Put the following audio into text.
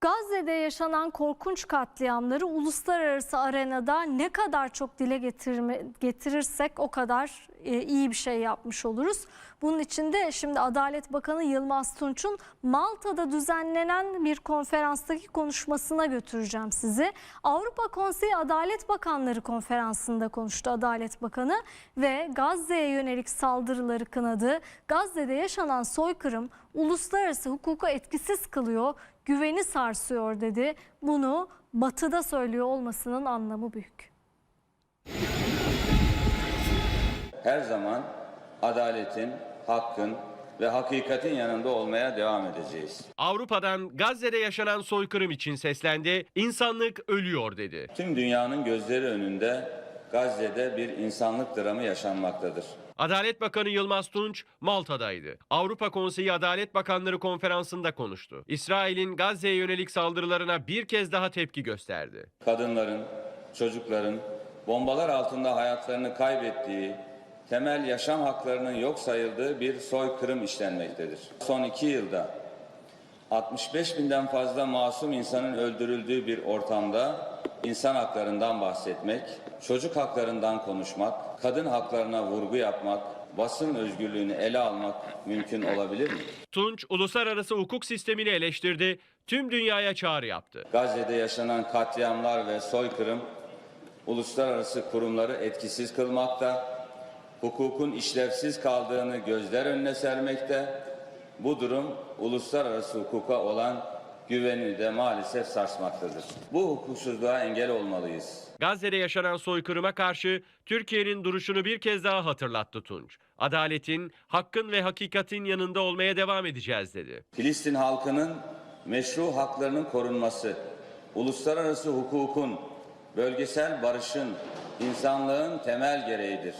Gazze'de yaşanan korkunç katliamları uluslararası arenada ne kadar çok dile getirme, getirirsek o kadar e, iyi bir şey yapmış oluruz. Bunun için de şimdi Adalet Bakanı Yılmaz Tunç'un Malta'da düzenlenen bir konferanstaki konuşmasına götüreceğim sizi. Avrupa Konseyi Adalet Bakanları konferansında konuştu Adalet Bakanı ve Gazze'ye yönelik saldırıları kınadı. Gazze'de yaşanan soykırım uluslararası hukuku etkisiz kılıyor, güveni sarsıyor dedi. Bunu batıda söylüyor olmasının anlamı büyük. her zaman adaletin, hakkın ve hakikatin yanında olmaya devam edeceğiz. Avrupa'dan Gazze'de yaşanan soykırım için seslendi. İnsanlık ölüyor dedi. Tüm dünyanın gözleri önünde Gazze'de bir insanlık dramı yaşanmaktadır. Adalet Bakanı Yılmaz Tunç Malta'daydı. Avrupa Konseyi Adalet Bakanları konferansında konuştu. İsrail'in Gazze'ye yönelik saldırılarına bir kez daha tepki gösterdi. Kadınların, çocukların bombalar altında hayatlarını kaybettiği, temel yaşam haklarının yok sayıldığı bir soykırım işlenmektedir. Son iki yılda 65 binden fazla masum insanın öldürüldüğü bir ortamda insan haklarından bahsetmek, çocuk haklarından konuşmak, kadın haklarına vurgu yapmak, basın özgürlüğünü ele almak mümkün olabilir mi? Tunç uluslararası hukuk sistemini eleştirdi. Tüm dünyaya çağrı yaptı. Gazze'de yaşanan katliamlar ve soykırım uluslararası kurumları etkisiz kılmakta, hukukun işlevsiz kaldığını gözler önüne sermekte. Bu durum uluslararası hukuka olan güveni de maalesef sarsmaktadır. Bu hukuksuzluğa engel olmalıyız. Gazze'de yaşanan soykırıma karşı Türkiye'nin duruşunu bir kez daha hatırlattı Tunç. Adaletin, hakkın ve hakikatin yanında olmaya devam edeceğiz dedi. Filistin halkının meşru haklarının korunması, uluslararası hukukun, bölgesel barışın, insanlığın temel gereğidir.